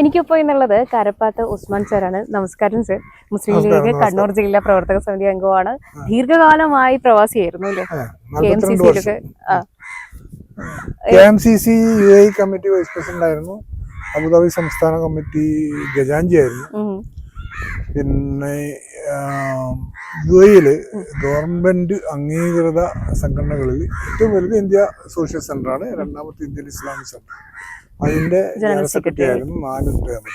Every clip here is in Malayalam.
എനിക്കിപ്പോൾ എന്നുള്ളത് കരപ്പാത്ത് ഉസ്മാൻ സാറാണ്. നമസ്കാരം സർ. മുസ്ലിം ലീഗ് കണ്ണൂർ ജില്ലാ പ്രവർത്തക സമിതി അംഗമാണ് ദീർഘകാലമായി പ്രവാസിയായിരുന്നു അല്ലേ? K M C സിയിലൊക്കെ K M C C U A committee vice president ആയിരുന്നു അബുദാബി സംസ്ഥാന കമ്മിറ്റി ഗജാഞ്ചി ആയിരുന്നു പിന്നെ യു എയിൽ ഗവൺമെന്റ് അംഗീകൃത സംഘടനകളിൽ ഏറ്റവും വലുത് ഇന്ത്യ സോഷ്യൽ സെന്ററാണ്. രണ്ടാമത്തെ ഇന്ത്യൻ ഇസ്ലാമിക് സെന്റർ അതിന്റെ ജനറൽ സെക്രട്ടറി ആയിരുന്നു നാല് ടേമിൽ.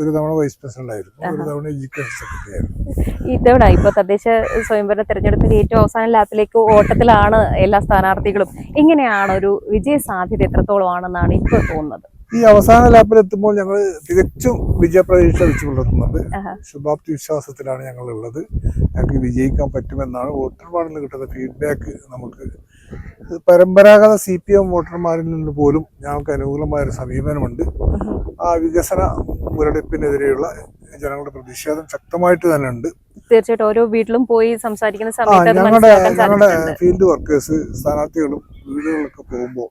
ഒരു തവണ വൈസ് പ്രസിഡന്റ് ആയിരുന്നു. ഒരു തവണ എഡ്യൂക്കേഷൻ സെക്രട്ടറി ആയിരുന്നു. ഇതോടെ ഇപ്പൊ തദ്ദേശ സ്വയംഭരണ തെരഞ്ഞെടുപ്പിന്റെ ഏറ്റവും അവസാന ലാപ്പിലേക്ക് ഓട്ടത്തിലാണ് എല്ലാ സ്ഥാനാർത്ഥികളും. എങ്ങനെയാണ് ഒരു വിജയ സാധ്യത എത്രത്തോളം ആണെന്നാണ് ഇപ്പോൾ തോന്നുന്നത്? ഈ അവസാന ലാപ്പിൽ എത്തുമ്പോൾ ഞങ്ങൾ തികച്ചും വിജയപ്രതീക്ഷ വെച്ച് പുലർത്തുന്നുണ്ട്. ശുഭാപ്തി വിശ്വാസത്തിലാണ് ഞങ്ങൾ ഉള്ളത് ഞങ്ങൾക്ക് വിജയിക്കാൻ പറ്റുമെന്നാണ് വോട്ടർമാരിൽ കിട്ടുന്ന ഫീഡ്ബാക്ക് നമുക്ക് പരമ്പരാഗത സി പി എം വോട്ടർമാരിൽ നിന്ന് പോലും ഞങ്ങൾക്ക് അനുകൂലമായ ഒരു സമീപനമുണ്ട്. ആ വികസന മുരടിപ്പിനെതിരെയുള്ള ജനങ്ങളുടെ പ്രതിഷേധം ശക്തമായിട്ട് തന്നെ ഉണ്ട് തീർച്ചയായിട്ടും ഓരോ വീട്ടിലും പോയി സംസാരിക്കുന്ന സമയത്ത് ഞങ്ങളുടെ ഞങ്ങളുടെ ഫീൽഡ് വർക്കേഴ്സ് സ്ഥാനാർത്ഥികളും വീടുകളിലൊക്കെ പോകുമ്പോൾ.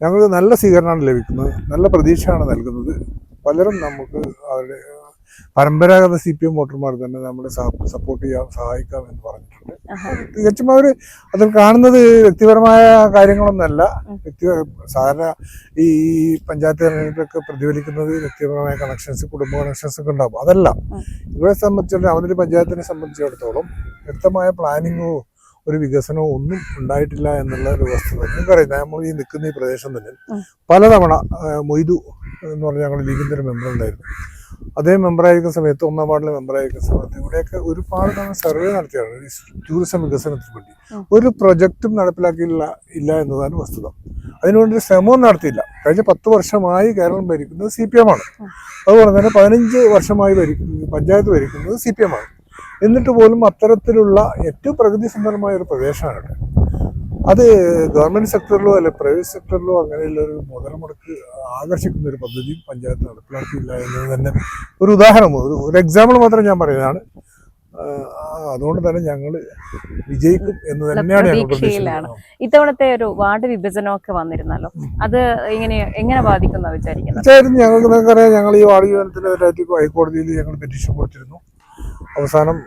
ഞങ്ങൾക്ക് നല്ല സ്വീകരണമാണ് ലഭിക്കുന്നത് നല്ല പ്രതീക്ഷയാണ് നൽകുന്നത്. പലരും നമുക്ക് അവരുടെ പരമ്പരാഗത സി പി എം വോട്ടർമാർ തന്നെ നമ്മളെ സപ്പോർട്ട് ചെയ്യാൻ സഹായിക്കാം എന്ന് പറഞ്ഞിട്ടുണ്ട്. തികച്ചും അവർ അതിൽ കാണുന്നത് വ്യക്തിപരമായ കാര്യങ്ങളൊന്നല്ല. വ്യക്തി സാധാരണ ഈ പഞ്ചായത്ത് തെരഞ്ഞെടുപ്പൊക്കെ പ്രതിഫലിക്കുന്നത് വ്യക്തിപരമായ കണക്ഷൻസ് കുടുംബ കണക്ഷൻസ് ഒക്കെ ഉണ്ടാകും അതല്ല. ഇവരെ സംബന്ധിച്ചിടത്തോളം അവനൊരു പഞ്ചായത്തിനെ സംബന്ധിച്ചിടത്തോളം വ്യക്തമായ പ്ലാനിങ്ങോ ഒരു വികസനവും ഒന്നും ഉണ്ടായിട്ടില്ല എന്നുള്ള ഒരു വസ്തുത നിങ്ങൾക്കറിയാം നമ്മൾ ഈ നിൽക്കുന്ന ഈ പ്രദേശം തന്നെ പലതവണ മൊയ്തു എന്ന് പറഞ്ഞ ഞങ്ങളുടെ ലീഗിന്റെ ഒരു മെമ്പർ ഉണ്ടായിരുന്നു. അതേ മെമ്പറായിരിക്കുന്ന സമയത്ത് ഒന്നാം വാർഡിലെ മെമ്പറായിരിക്കുന്ന സമയത്ത് ഇവിടെയൊക്കെ ഒരുപാട് തവണ സർവേ നടത്തിയാണ് ടൂറിസം വികസനത്തിന് വേണ്ടി. ഒരു പ്രൊജക്റ്റും നടപ്പിലാക്കിയില്ല ഇല്ല എന്നതാണ് വസ്തുത. അതിനുവേണ്ടി ശ്രമവും നടത്തിയില്ല. കഴിഞ്ഞ പത്ത് വർഷമായി കേരളം ഭരിക്കുന്നത് സി പി എം ആണ്. അതുപോലെ തന്നെ പതിനഞ്ച് വർഷമായി ഭരിക്കുന്നത് പഞ്ചായത്ത് ഭരിക്കുന്നത് സി പി എം ആണ്. എന്നിട്ട് പോലും അത്തരത്തിലുള്ള ഏറ്റവും പ്രകൃതി സുന്ദരമായ ഒരു പ്രദേശമാണ് അത് ഗവൺമെന്റ് സെക്ടറിലോ അല്ലെ പ്രൈവറ്റ് സെക്ടറിലോ അങ്ങനെയുള്ള ഒരു മുതൽ മുടക്ക് ആകർഷിക്കുന്ന ഒരു പദ്ധതി പഞ്ചായത്ത് നടപ്പിലാക്കിയില്ല എന്നത് തന്നെ ഒരു ഉദാഹരണം. ഒരു ഒരു എക്സാമ്പിൾ മാത്രം ഞാൻ പറയുന്നതാണ്. അതുകൊണ്ട് തന്നെ ഞങ്ങൾ വിജയിക്കും എന്ന് തന്നെയാണ്. ഇത്തവണത്തെ ഒരു വാർഡ് വിഭജനമൊക്കെ വന്നിരുന്നല്ലോ. അത് എങ്ങനെ എങ്ങനെ ബാധിക്കുന്ന വിചാരിക്കുന്നത്? തീർച്ചയായിട്ടും ഞങ്ങൾക്ക് നിങ്ങൾക്കറിയാം ഞങ്ങൾ ഈ വാർഡ് വിഭജനത്തിനെതിരായിട്ട് ഹൈക്കോടതിയിൽ ഞങ്ങൾ പെറ്റീഷൻ കൊടുത്തിരുന്നു. അവസാനം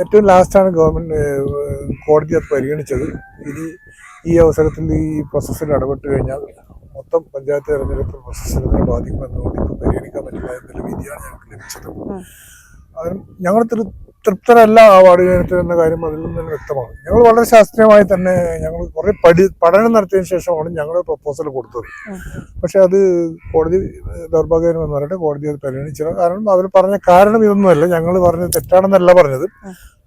ഏറ്റവും ലാസ്റ്റാണ് ഗവൺമെന്റ് കോടതി അത് പരിഗണിച്ചത് ഇനി ഈ അവസരത്തിൽ ഈ പ്രോസസ്സിൽ ഇടപെട്ട് കഴിഞ്ഞാൽ മൊത്തം പഞ്ചായത്ത് തെരഞ്ഞെടുപ്പ് പ്രോസസ്സിനെ ബാധിക്കുമെന്നുകൊണ്ട് ഇപ്പോൾ പരിഗണിക്കാൻ പറ്റില്ല എന്നുള്ള വിധിയാണ് ഞങ്ങൾക്ക് ലഭിച്ചത്. അതിന് ഞങ്ങൾ തൃ- തൃപ്തരല്ല ആ വിവരത്തിൽ എന്ന കാര്യം അതിൽ നിന്ന് വ്യക്തമാണ്. ഞങ്ങൾ വളരെ ശാസ്ത്രീയമായി തന്നെ ഞങ്ങൾ കുറെ പഠി പഠനം നടത്തിയതിനു ശേഷമാണ് ഞങ്ങൾ പ്രപ്പോസൽ കൊടുത്തത്. പക്ഷെ അത് കോടതി ദൗർഭാഗ്യം എന്ന് പറഞ്ഞിട്ട് കോടതി അത് പരിഗണിച്ചില്ല. കാരണം അവർ പറഞ്ഞ കാരണം ഇതൊന്നുമല്ല. ഞങ്ങൾ പറഞ്ഞത് തെറ്റാണെന്നല്ല പറഞ്ഞത്.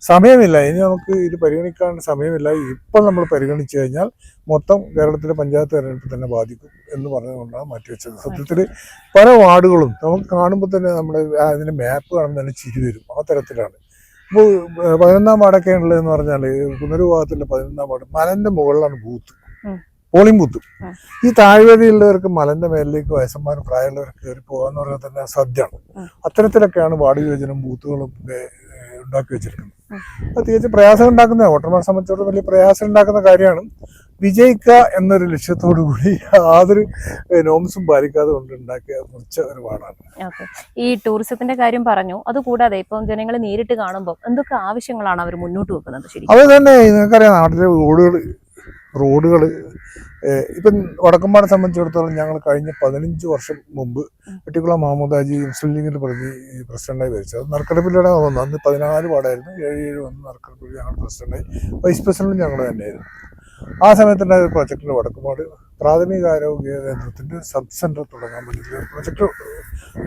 സമയമില്ല. ഇനി നമുക്ക് ഇത് പരിഗണിക്കാൻ സമയമില്ല. ഇപ്പം നമ്മൾ പരിഗണിച്ചു കഴിഞ്ഞാൽ മൊത്തം കേരളത്തിലെ പഞ്ചായത്ത് തെരഞ്ഞെടുപ്പ് തന്നെ ബാധിക്കും എന്ന് പറഞ്ഞുകൊണ്ടാണ് മാറ്റിവെച്ചത്. സത്യത്തിൽ പല വാർഡുകളും നമുക്ക് കാണുമ്പോൾ തന്നെ നമ്മുടെ അതിന്റെ മാപ്പ് കാണുമ്പോൾ തന്നെ ചിരി വരും. ആ തരത്തിലാണ്. ഇപ്പോൾ പതിനൊന്നാം വാർഡൊക്കെ ഉള്ളതെന്ന് പറഞ്ഞാൽ കുന്നൂർ ഭാഗത്തുള്ള പതിനൊന്നാം വാർഡ് മലന്റെ മുകളിലാണ് ബൂത്ത്. Polling booth. ഈ താഴ്വരയുള്ളവർക്ക് മലന്റെ മേലിലേക്ക് വയസ്സന്മാരും പ്രായമുള്ളവർക്ക് കയറി പോകാന്ന് പറഞ്ഞാൽ തന്നെ സദ്യയാണ്. അത്തരത്തിലൊക്കെയാണ് വാർഡ് വിഭജനം ബൂത്തുകളും ഉണ്ടാക്കി വെച്ചിരിക്കുന്നത്. തികച്ചും പ്രയാസം ഉണ്ടാക്കുന്ന വോട്ടർമാരെ സംബന്ധിച്ചിടത്തോളം വലിയ പ്രയാസം ഉണ്ടാക്കുന്ന കാര്യമാണ്. വിജയിക്കുക എന്നൊരു ലക്ഷ്യത്തോടു കൂടി യാതൊരു നോംസും പാലിക്കാതെ കൊണ്ട് ഉണ്ടാക്കിയ മുറിച്ച ഒരു വാർഡാണ് ഈ ടൂറിസത്തിന്റെ കാര്യം പറഞ്ഞു. അതുകൂടാതെ ഇപ്പം ജനങ്ങൾ നേരിട്ട് കാണുമ്പോൾ എന്തൊക്കെ ആവശ്യങ്ങളാണ് അവർ മുന്നോട്ട് വെക്കുന്നത്? അത് തന്നെ നിങ്ങൾക്കറിയാം നാട്ടിലെ റോഡുകൾ റോഡുകൾ ഇപ്പം വടക്കമ്പാടെ സംബന്ധിച്ചിടത്തോളം ഞങ്ങൾ കഴിഞ്ഞ പതിനഞ്ച് വർഷം മുമ്പ് വെട്ടിക്കുള മഹമ്മദാജി മുസ്ലിം ലീഗിന്റെ പ്രതി പ്രസിഡന്റായി ഭരിച്ചത് നറുക്കെടുപ്പിലൂടെ വന്നു. അന്ന് പതിനാല് വാർഡായിരുന്നു. ഏഴ് ഏഴ് വന്ന് നറുക്കെടുപ്പിൽ ഞങ്ങൾ പ്രസിഡന്റായി വൈസ് പ്രസിഡന്റും ഞങ്ങൾ തന്നെയായിരുന്നു. ആ സമയത്തുണ്ടായ ഒരു പ്രോജക്റ്റിൽ വടക്കുമാട് പ്രാഥമിക ആരോഗ്യ കേന്ദ്രത്തിന്റെ സബ് സെന്റർ തുടങ്ങാൻ വേണ്ടി പ്രൊജക്ട്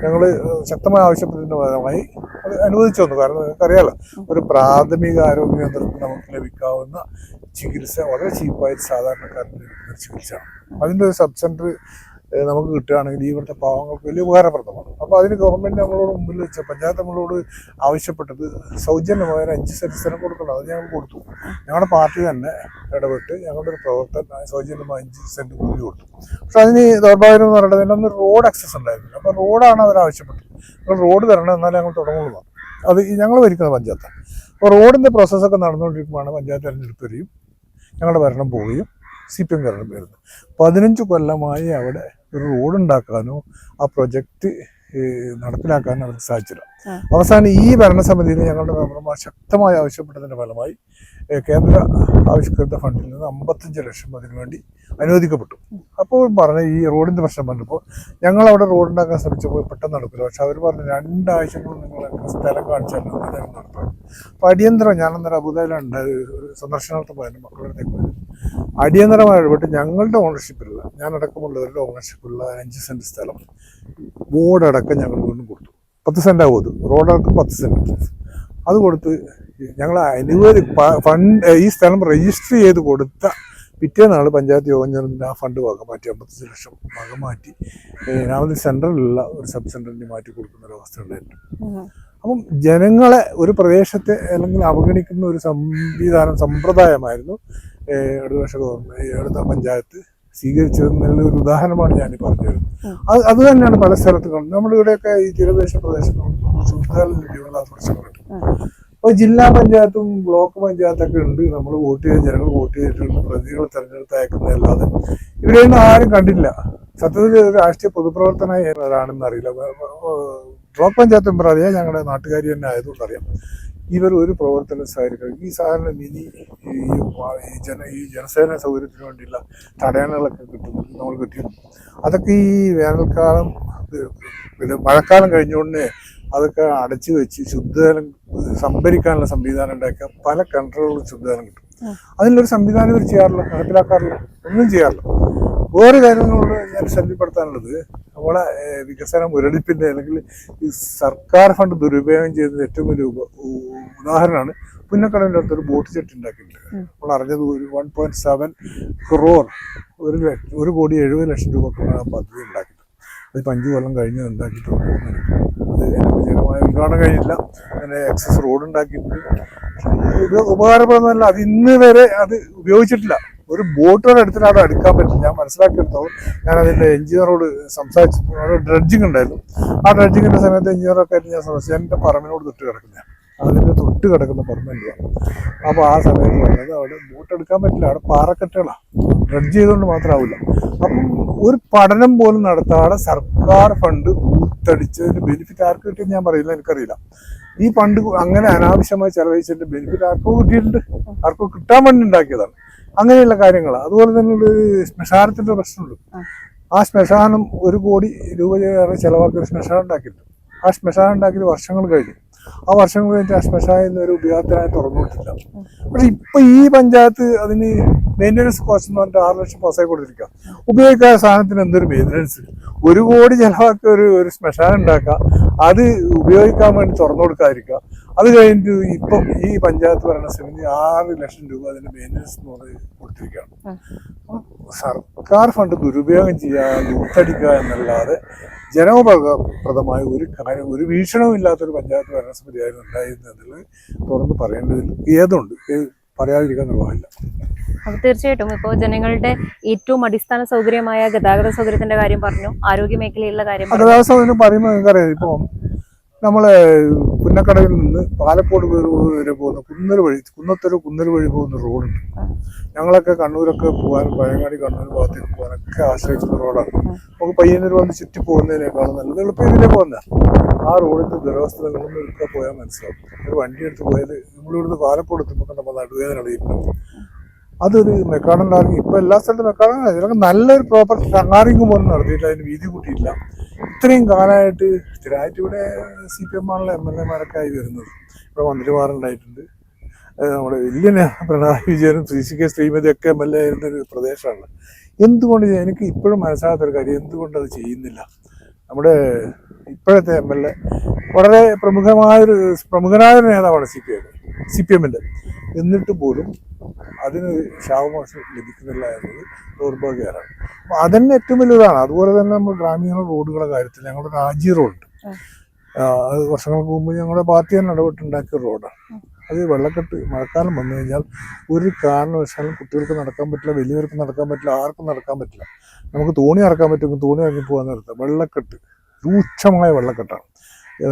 ഞങ്ങൾ ശക്തമായി ആവശ്യപ്പെട്ടതിന്റെ ഭാഗമായി അത് അനുവദിച്ചു വന്നു കാരണം നിങ്ങൾക്കറിയാലോ ഒരു പ്രാഥമിക ആരോഗ്യ കേന്ദ്രത്തിൽ നമുക്ക് ലഭിക്കാവുന്ന ചികിത്സ വളരെ ചീപ്പായിട്ട് സാധാരണക്കാരന് ലഭിക്കുന്ന ഒരു ചികിത്സയാണ്. അതിന്റെ ഒരു സബ് സെന്റർ നമുക്ക് കിട്ടുകയാണെങ്കിൽ ഇവിടുത്തെ പാവങ്ങൾക്ക് വലിയ ഉപകാരപ്രദമാണ്. അപ്പോൾ അതിന് ഗവൺമെന്റ് നമ്മളോട് മുമ്പിൽ വെച്ച പഞ്ചായത്ത് നമ്മളോട് ആവശ്യപ്പെട്ടത് സൗജന്യമായ ഒരു അഞ്ച് സെന്റ് സ്ഥലം കൊടുക്കണം. അത് ഞങ്ങൾ കൊടുത്തു. ഞങ്ങളുടെ പാർട്ടി തന്നെ ഇടപെട്ട് ഞങ്ങളുടെ ഒരു പ്രവർത്തനം സൗജന്യമായ അഞ്ച് സെന്റ് കൂടി കൊടുത്തു. പക്ഷെ അതിന് ദൗർഭാഗ്യം എന്ന് പറയുന്നത് അതിനൊന്ന് റോഡ് ആക്സസ് ഉണ്ടായിരുന്നില്ല. അപ്പോൾ റോഡാണ് അവർ ആവശ്യപ്പെട്ടത്. നിങ്ങൾ റോഡ് തരണം എന്നാലേ ഞങ്ങൾ തുടങ്ങുള്ളൂ. അത് ഞങ്ങൾ ഭരിക്കുന്ന പഞ്ചായത്താണ് അപ്പോൾ റോഡിന്റെ പ്രോസസ്സൊക്കെ നടന്നുകൊണ്ടിരിക്കുമ്പോഴാണ് പഞ്ചായത്ത് തിരഞ്ഞെടുപ്പ് വരികയും ഞങ്ങളുടെ ഭരണം പോവുകയും സി പി എം ഭരണം വരുന്നത് പതിനഞ്ച് കൊല്ലമായി അവിടെ ഒരു റോഡ് ഉണ്ടാക്കാനോ ആ പ്രൊജക്റ്റ് നടപ്പിലാക്കാനോ അവർക്ക് സാധിച്ചില്ല. അവസാനം ഈ ഭരണസമിതിയിൽ ഞങ്ങളുടെ മെമ്പർമാർ ശക്തമായി ആവശ്യപ്പെട്ടതിന്റെ ഫലമായി കേന്ദ്ര ആവിഷ്കൃത ഫണ്ടിൽ നിന്ന് അമ്പത്തഞ്ച് ലക്ഷം അതിനു വേണ്ടി അനുവദിക്കപ്പെട്ടു. അപ്പോൾ പറഞ്ഞ ഈ റോഡിന്റെ പ്രശ്നം പറഞ്ഞപ്പോൾ ഞങ്ങൾ അവിടെ റോഡ് ഉണ്ടാക്കാൻ ശ്രമിച്ചപ്പോൾ പെട്ടെന്ന് നടക്കില്ല. പക്ഷെ അവർ പറഞ്ഞു രണ്ടാഴ്ച കൊണ്ട് നിങ്ങൾ സ്ഥലം കാണിച്ചാൽ എന്തായാലും നടത്താം അപ്പോൾ അടിയന്തരം ഞാൻ അന്നേരം അബുദാബിയിലുണ്ട് ഒരു സന്ദർശനാർത്ഥം പോയാലും മക്കളുടെ പോയത്. അടിയന്തരമായി ഇടപെട്ട് ഞങ്ങളുടെ ഓണർഷിപ്പിലുള്ള ഞാൻ അടക്കമുള്ളവരുടെ ഓണർഷിപ്പുള്ള അഞ്ച് സെന്റ് സ്ഥലം ബോർഡടക്കം ഞങ്ങൾ വീണ്ടും കൊടുത്തു. പത്ത് ആവും അത്. റോഡടക്കം പത്ത് സെന്റ് അത് കൊടുത്ത് ഞങ്ങൾ അനുവദി ഫണ്ട് ഈ സ്ഥലം രജിസ്റ്റർ ചെയ്ത് കൊടുത്ത പിറ്റേ നാൾ പഞ്ചായത്ത് യോഗം ചേർന്നിട്ട് ആ ഫണ്ട് വക മാറ്റി അമ്പത്തഞ്ച് ലക്ഷം വക മാറ്റി രാമതി സെൻട്രലിലുള്ള ഒരു സബ് സെന്ററിന് മാറ്റി കൊടുക്കുന്ന ഒരു അവസ്ഥ ഉണ്ടായിരുന്നു. അപ്പം ജനങ്ങളെ ഒരു പ്രദേശത്തെ അല്ലെങ്കിൽ അവഗണിക്കുന്ന ഒരു സംവിധാനം സമ്പ്രദായമായിരുന്നു ഇടതുപക്ഷ ഗവൺമെന്റ് ഇടത പഞ്ചായത്ത് സ്വീകരിച്ചതെന്നുള്ള ഒരു ഉദാഹരണമാണ് ഞാൻ പറഞ്ഞു വരുന്നത് അത് അത് തന്നെയാണ് പല സ്ഥലത്തും. നമ്മുടെ ഇവിടെയൊക്കെ ഈ തീരദേശ പ്രദേശങ്ങളും ലഭ്യമുള്ള ഉം. ജില്ലാ പഞ്ചായത്തും ബ്ലോക്ക് പഞ്ചായത്തൊക്കെ ഉണ്ട്. നമ്മൾ വോട്ട് ചെയ്ത് ജനങ്ങൾ വോട്ട് ചെയ്തിട്ടുണ്ട്. പ്രതികൾ തെരഞ്ഞെടുത്ത് അയക്കുന്നതല്ലാതെ ഇവരെയൊന്നും ആരും കണ്ടില്ല. സത്യത്തിൽ രാഷ്ട്രീയ പൊതുപ്രവർത്തന ആരാണെന്ന് അറിയില്ല. ബ്ലോക്ക് പഞ്ചായത്ത് മെമ്പർ അറിയാം. ഞങ്ങളുടെ നാട്ടുകാരി തന്നെ ആയതുകൊണ്ട് അറിയാം. ഇവർ ഒരു പ്രവർത്തന സഹകരിക്കും ഈ സാധാരണ മിനി ഈ ജന ഈ ജനസേന സൗകര്യത്തിന് വേണ്ടിയുള്ള തടയണകളൊക്കെ കിട്ടുന്നു. നമ്മൾ കിട്ടിയിരുന്നു അതൊക്കെ ഈ വേനൽക്കാലം മഴക്കാലം കഴിഞ്ഞുകൊണ്ട് അതൊക്കെ അടച്ചു വെച്ച് ശുദ്ധജലം സംഭരിക്കാനുള്ള സംവിധാനം ഉണ്ടാക്കിയ പല കൺട്രികളിലും ശുദ്ധജലം കിട്ടും. അതിലൊരു സംവിധാനം ഇവർ ചെയ്യാറില്ല നടപ്പിലാക്കാറില്ല ഒന്നും ചെയ്യാറില്ല. വേറെ കാര്യങ്ങളോട് ഞാൻ ശല്യപ്പെടുത്താനുള്ളത് നമ്മളെ വികസന മുരടിപ്പിന്റെ അല്ലെങ്കിൽ ഈ സർക്കാർ ഫണ്ട് ദുരുപയോഗം ചെയ്യുന്ന ഏറ്റവും വലിയ ഉദാഹരണമാണ് പുന്നക്കടലിന്റെ അടുത്തൊരു ബോട്ട് ചെട്ടി ഉണ്ടാക്കിയിട്ടുണ്ട്. നമ്മൾ അറിഞ്ഞത് ഒരു വൺ പോയിന്റ് സെവൻ ക്രോർ ഒരു ലക്ഷം ഒരു കോടി എഴുപത് ലക്ഷം രൂപക്കാണ് പദ്ധതി ഉണ്ടാക്കിയിട്ടുണ്ട്. അതിപ്പോൾ അഞ്ച് കൊല്ലം കഴിഞ്ഞ് ഉണ്ടാക്കിയിട്ടുണ്ട് അത് ഉദ്ഘാടനം കഴിഞ്ഞില്ല അങ്ങനെ എക്സസ് റോഡ് ഉണ്ടാക്കിയിട്ടുണ്ട്. ഇത് ഉപകാരപ്രദമല്ല. അത് ഇന്ന് വരെ അത് ഉപയോഗിച്ചിട്ടില്ല. ഒരു ബോട്ടുകൾ എടുത്തിട്ട് അവിടെ അടുക്കാൻ പറ്റില്ല. ഞാൻ മനസ്സിലാക്കിയെടുത്തോളം ഞാൻ അതിന്റെ എഞ്ചിനീയറോട് സംസാരിച്ചു ഡ്രഡ്ജിങ് ഉണ്ടായിരുന്നു. ആ ഡ്രഡ്ജിങ്ങിന്റെ സമയത്ത് എഞ്ചിനീയറൊക്കെ ആയിട്ട് ഞാൻ സംസാരിച്ചു. എന്റെ പറമ്പിനോട് തൊട്ട് കിടക്കുന്നത് അതിന്റെ തൊട്ട് കിടക്കുന്ന പറമ്പല്ല? അപ്പോൾ ആ സമയത്ത് പറഞ്ഞത് അവിടെ ബോട്ട് എടുക്കാൻ പറ്റില്ല അവിടെ പാറക്കെട്ടുകളാണ് ഡ്രഡ്ജ് ചെയ്തുകൊണ്ട് മാത്രമാവില്ല അപ്പം ഒരു പഠനം പോലും നടത്താതെ സർക്കാർ ഫണ്ട് ഊത്തടിച്ചതിന് ബെനിഫിറ്റ് ആർക്ക് കിട്ടിയെന്ന് ഞാൻ പറയില്ല എനിക്കറിയില്ല. ഈ ഫണ്ട് അങ്ങനെ അനാവശ്യമായി ചെലവഴിച്ചതിന്റെ ബെനിഫിറ്റ് ആർക്കോ കിട്ടിയിട്ടുണ്ട്. ആർക്കോ കിട്ടാൻ വേണ്ടി ഉണ്ടാക്കിയതാണ്. അങ്ങനെയുള്ള കാര്യങ്ങൾ അതുപോലെ തന്നെ ഒരു ശ്മശാനത്തിന്റെ പ്രശ്നമുണ്ട്. ആ. ശ്മശാനം ഒരു കോടി രൂപ ചെലവാക്കി ഒരു ശ്മശാനം ഉണ്ടാക്കിയിട്ടുണ്ട്. ആ ശ്മശാനം ഉണ്ടാക്കിയത് വർഷങ്ങൾ കഴിഞ്ഞു. ആ വർഷങ്ങൾ കഴിഞ്ഞിട്ട് ആ ശ്മശാനം ഒരു ഉപയോഗത്തിനായി തുറന്നുകൊടുത്തില്ല പക്ഷെ ഇപ്പൊ ഈ പഞ്ചായത്ത് അതിന് മെയിന്റനൻസ് കോസ്റ്റ് എന്ന് പറഞ്ഞിട്ട് ആറ് ലക്ഷം പാസ്സായി കൊടുത്തിരിക്കുക ഉപയോഗിക്കാത്ത സാധനത്തിന് എന്തൊരു മെയിന്റനൻസ് ഒരു കോടി ചിലവാക്കി ഒരു ഒരു ശ്മശാനം ഉണ്ടാക്കുക അത് ഉപയോഗിക്കാൻ വേണ്ടി തുറന്നു കൊടുക്കാതിരിക്കുക. അത് കഴിഞ്ഞിട്ട് ഇപ്പം ഈ പഞ്ചായത്ത് ഭരണസമിതി ആറ് ലക്ഷം രൂപ അതിന്റെ മെയിന്റനൻസ് എന്ന് പറഞ്ഞ് കൊടുത്തിരിക്കുകയാണ്. സർക്കാർ ഫണ്ട് ദുരുപയോഗം ചെയ്യുക ലൂട്ടടിക്കുക എന്നല്ലാതെ ജനോപകാരപ്രദമായ ഒരു കാര്യം ഒരു വീക്ഷണവും ഇല്ലാത്തൊരു പഞ്ചായത്ത് ഭരണസമിതിയായിരുന്നു ഉണ്ടായിരുന്നതിൽ തുറന്ന് പറയേണ്ടതിൽ ഏതുണ്ട്? പറയാതിരിക്കാൻ നിർവാഹമില്ല. അപ്പൊ തീർച്ചയായിട്ടും ഇപ്പോൾ ജനങ്ങളുടെ ഏറ്റവും അടിസ്ഥാന സൗകര്യമായ ഗതാഗത സൗകര്യത്തിന്റെ കാര്യം പറഞ്ഞു ആരോഗ്യ മേഖലയിലുള്ള കാര്യം ഗതാഗത സൗകര്യം പറയുമ്പോൾ നിങ്ങൾക്കറിയാം ഇപ്പോൾ നമ്മളെ പുന്നക്കടയിൽ നിന്ന് പാലക്കോട് വരെ പോകുന്ന കുന്നൽ വഴി കുന്നത്തൊരു കുന്നൽ വഴി പോകുന്ന റോഡുണ്ട്. ഞങ്ങളൊക്കെ കണ്ണൂരൊക്കെ പോകാൻ പഴയങ്ങാടി കണ്ണൂർ ഭാഗത്തേക്ക് പോകാനൊക്കെ ആശ്രയിക്കുന്ന റോഡാണ്. നമുക്ക് പയ്യന്നൂർ വന്ന് ചുറ്റി പോകുന്നതിനേക്കാളും നല്ലത് എളുപ്പം ഇതിലേ പോകുന്ന ആ റോഡിന്റെ ദുരവസ്ഥ നിങ്ങളൊന്ന് എടുക്കാൻ പോയാൽ മനസ്സിലാവും. ഒരു വണ്ടി എടുത്ത് പോയത് നമ്മളിവിടുന്ന് പാലക്കോട് എത്തുമ്പോൾ നമ്മൾ നടുവേദന അടിയിട്ടുണ്ടാവും അതൊരു മെക്കാഡൻ ടാറിങ് ഇപ്പൊ എല്ലാ സ്ഥലത്തും മെക്കാഡൻ ഇതിനൊക്കെ നല്ലൊരു പ്രോപ്പർ ടാറിങ് പോലും നടത്തിയില്ല അതിന് വീതി കൂട്ടിയില്ല ഇത്രയും കാലമായിട്ട് സ്ഥിരമായിട്ട് ഇവിടെ സി പി എം ആണല്ലോ എം എൽ എമാരൊക്കെ ആയി വരുന്നത്. ഇവിടെ മന്ത്രിമാരുണ്ടായിട്ടുണ്ട് നമ്മുടെ വലിയ പിണറായി വിജയനും സി കെ ശ്രീമതിയൊക്കെ എം എൽ എ ആയിരുന്ന ഒരു പ്രദേശമാണ്. എന്തുകൊണ്ട് എനിക്ക് ഇപ്പോഴും മനസ്സിലാകാത്തൊരു കാര്യം. എന്തുകൊണ്ട് അത് ചെയ്യുന്നില്ല? നമ്മുടെ ഇപ്പോഴത്തെ എം എൽ എ വളരെ പ്രമുഖമായൊരു പ്രമുഖനായൊരു നേതാവാണ് C P M C P എമ്മിന്റെ എന്നിട്ട് പോലും അതിന് ശാവമോശം ലഭിക്കുന്നില്ല എന്നത് ദൗർഭാഗ്യകരമാണ്. അപ്പോൾ അതന്നെ ഏറ്റവും വലിയതാണ് അതുപോലെ തന്നെ നമ്മൾ ഗ്രാമീണ റോഡുകളുടെ കാര്യത്തിൽ ഞങ്ങളുടെ രാജ്യ റോഡുണ്ട്. അത് വർഷങ്ങൾക്ക് മുമ്പ് ഞങ്ങളുടെ പാർട്ടി തന്നെ ഇടപെട്ടുണ്ടാക്കിയ റോഡാണ്. അത് വെള്ളക്കെട്ട് മഴക്കാലം വന്നു കഴിഞ്ഞാൽ ഒരു കാരണവശാലും കുട്ടികൾക്ക് നടക്കാൻ പറ്റില്ല വലിയവർക്ക് നടക്കാൻ പറ്റില്ല ആർക്കും നടക്കാൻ പറ്റില്ല. നമുക്ക് തോണി ഇറക്കാൻ പറ്റുമെങ്കിൽ തോണി ഇറങ്ങി പോകാൻ നിർത്താം വെള്ളക്കെട്ട് രൂക്ഷമായ വെള്ളക്കെട്ടാണ്.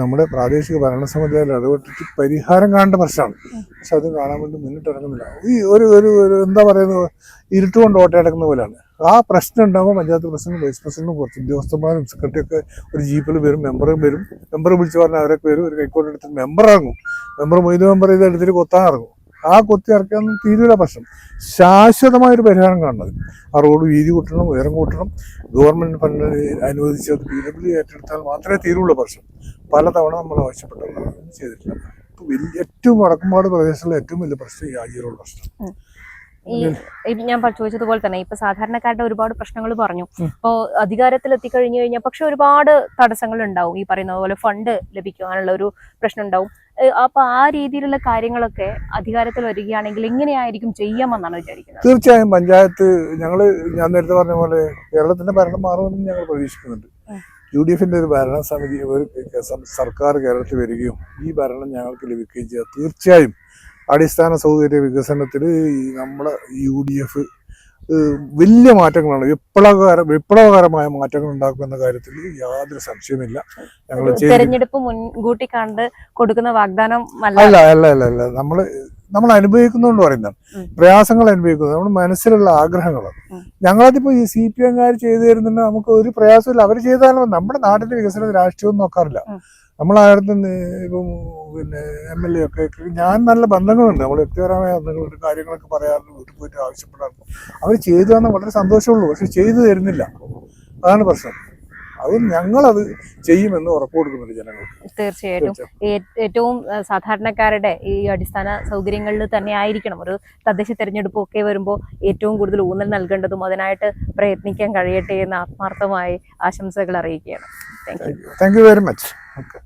നമ്മുടെ പ്രാദേശിക ഭരണസമിതിയിൽ ഇടപെട്ടിട്ട് പരിഹാരം കാണേണ്ട പ്രശ്നമാണ്. പക്ഷെ അത് കാണാൻ വേണ്ടി മുന്നിട്ടിറങ്ങുന്നില്ല ഈ ഒരു ഒരു എന്താ പറയുന്നത്? ഇരുട്ടുകൊണ്ട് ഓട്ടയടക്കുന്ന പോലെയാണ്. ആ പ്രശ്നം ഉണ്ടാകുമ്പോൾ പഞ്ചായത്ത് പ്രസിഡന്റും വൈസ് പ്രസിഡന്റും കുറച്ച് ഉദ്യോഗസ്ഥന്മാരും സെക്രട്ടറി ഒക്കെ ഒരു ജീപ്പിൽ വരും മെമ്പറും വരും. മെമ്പർ വിളിച്ചു പറഞ്ഞാൽ അവരൊക്കെ വരും. ഒരു കൈക്കോട്ടെടുത്ത് മെമ്പർ ഇറങ്ങും. മെമ്പർ മൊയ്ത് മെമ്പർ ഇത് എടുത്തിട്ട് കൊത്താൻ ഇറങ്ങും. ആ കൊത്തി ഇറക്കാനൊന്നും തീരൂല പ്രശ്നം. ശാശ്വതമായൊരു പരിഹാരം കാണുന്നത്. ആ റോഡ് വീതി കൂട്ടണം ഉയരം കൂട്ടണം. ഗവൺമെന്റ് ഫണ്ട് അനുവദിച്ച് അത് പി ഡബ്ല്യു ഏറ്റെടുത്താൽ മാത്രമേ തീരുള്ളൂ പ്രശ്നം. പലതവണ നമ്മൾ ആവശ്യപ്പെട്ടത് ചെയ്തിട്ടില്ല. ഇപ്പോൾ വലിയ ഏറ്റവും വടക്കുംപാട് പ്രദേശത്തുള്ള ഏറ്റവും വലിയ പ്രശ്നം ഈ ആജീറുള്ള പ്രശ്നം. ഈ ഞാൻ ചോദിച്ചതുപോലെ തന്നെ ഇപ്പൊ സാധാരണക്കാരുടെ ഒരുപാട് പ്രശ്നങ്ങൾ പറഞ്ഞു. അപ്പോൾ അധികാരത്തിൽ എത്തിക്കഴിഞ്ഞു കഴിഞ്ഞാൽ പക്ഷെ ഒരുപാട് തടസ്സങ്ങൾ ഉണ്ടാവും. ഈ പറയുന്നത് പോലെ ഫണ്ട് ലഭിക്കാനുള്ള ഒരു പ്രശ്നം ഉണ്ടാവും. അപ്പൊ ആ രീതിയിലുള്ള കാര്യങ്ങളൊക്കെ അധികാരത്തിൽ വരികയാണെങ്കിൽ എങ്ങനെയായിരിക്കും ചെയ്യാമെന്നാണ് വിചാരിക്കുന്നത്. തീർച്ചയായും പഞ്ചായത്ത് ഞങ്ങൾ ഞാൻ നേരത്തെ പറഞ്ഞ പോലെ കേരളത്തിന്റെ ഭരണം മാറുമെന്ന് ഞങ്ങൾ പ്രതീക്ഷിക്കുന്നുണ്ട്. യു ഡി എഫിന്റെ ഒരു ഭരണസമിതി ഒരു സർക്കാർ കേരളത്തിൽ വരികയും ഈ ഭരണം ഞങ്ങൾക്ക് ലഭിക്കുകയും ചെയ്യുക തീർച്ചയായും അടിസ്ഥാന സൗകര്യ വികസനത്തിൽ നമ്മുടെ യു ഡി എഫ് വലിയ മാറ്റങ്ങളാണ്. വിപ്ലവകര വിപ്ലവകരമായ മാറ്റങ്ങൾ ഉണ്ടാക്കുമെന്ന കാര്യത്തിൽ യാതൊരു സംശയമില്ല ഞങ്ങൾ തെരഞ്ഞെടുപ്പ് മുൻകൂട്ടി കണ്ട് കൊടുക്കുന്ന വാഗ്ദാനം അല്ല അല്ല അല്ല അല്ല. നമ്മൾ നമ്മൾ അനുഭവിക്കുന്നതുകൊണ്ട് പറയുന്നതാണ്. പ്രയാസങ്ങൾ അനുഭവിക്കുന്നത് നമ്മുടെ മനസ്സിലുള്ള ആഗ്രഹങ്ങൾ. ഞങ്ങളതിപ്പോ ഈ സി പി എംകാർ ചെയ്തു തരുന്നുണ്ട്. നമുക്ക് ഒരു പ്രയാസമില്ല അവർ ചെയ്താലും നമ്മുടെ നാടിന്റെ വികസനം രാഷ്ട്രീയം നോക്കാറില്ല. ആയിരത്തി ഇപ്പം പിന്നെ എം എൽ എ ഒക്കെ ഞാൻ നല്ല ബന്ധങ്ങളുണ്ട്. നമ്മൾ വ്യക്തിപരമായ ബന്ധങ്ങളുണ്ട് കാര്യങ്ങളൊക്കെ പറയാറുണ്ട് വീട്ടിൽ പോയിട്ട് ആവശ്യപ്പെടാറുണ്ട്. അവർ ചെയ്തു തന്നാൽ വളരെ സന്തോഷമുള്ളൂ. പക്ഷെ ചെയ്തു തരുന്നില്ല. അതാണ് പ്രശ്നം. അത് ഞങ്ങളത് ചെയ്യുമെന്ന് ഉറപ്പ് കൊടുക്കുന്നുണ്ട് ജനങ്ങൾക്ക്. തീർച്ചയായിട്ടും. ഏറ്റവും സാധാരണക്കാരുടെ ഈ അടിസ്ഥാന സൗകര്യങ്ങളിൽ തന്നെ ആയിരിക്കണം. ഒരു തദ്ദേശ തിരഞ്ഞെടുപ്പ് ഒക്കെ വരുമ്പോൾ ഏറ്റവും കൂടുതൽ ഊന്നൽ നൽകേണ്ടതും അതിനായിട്ട് പ്രയത്നിക്കാൻ കഴിയട്ടെ എന്ന് ആത്മാർത്ഥമായി ആശംസകൾ അറിയിക്കുകയാണ്. Thank you very much okay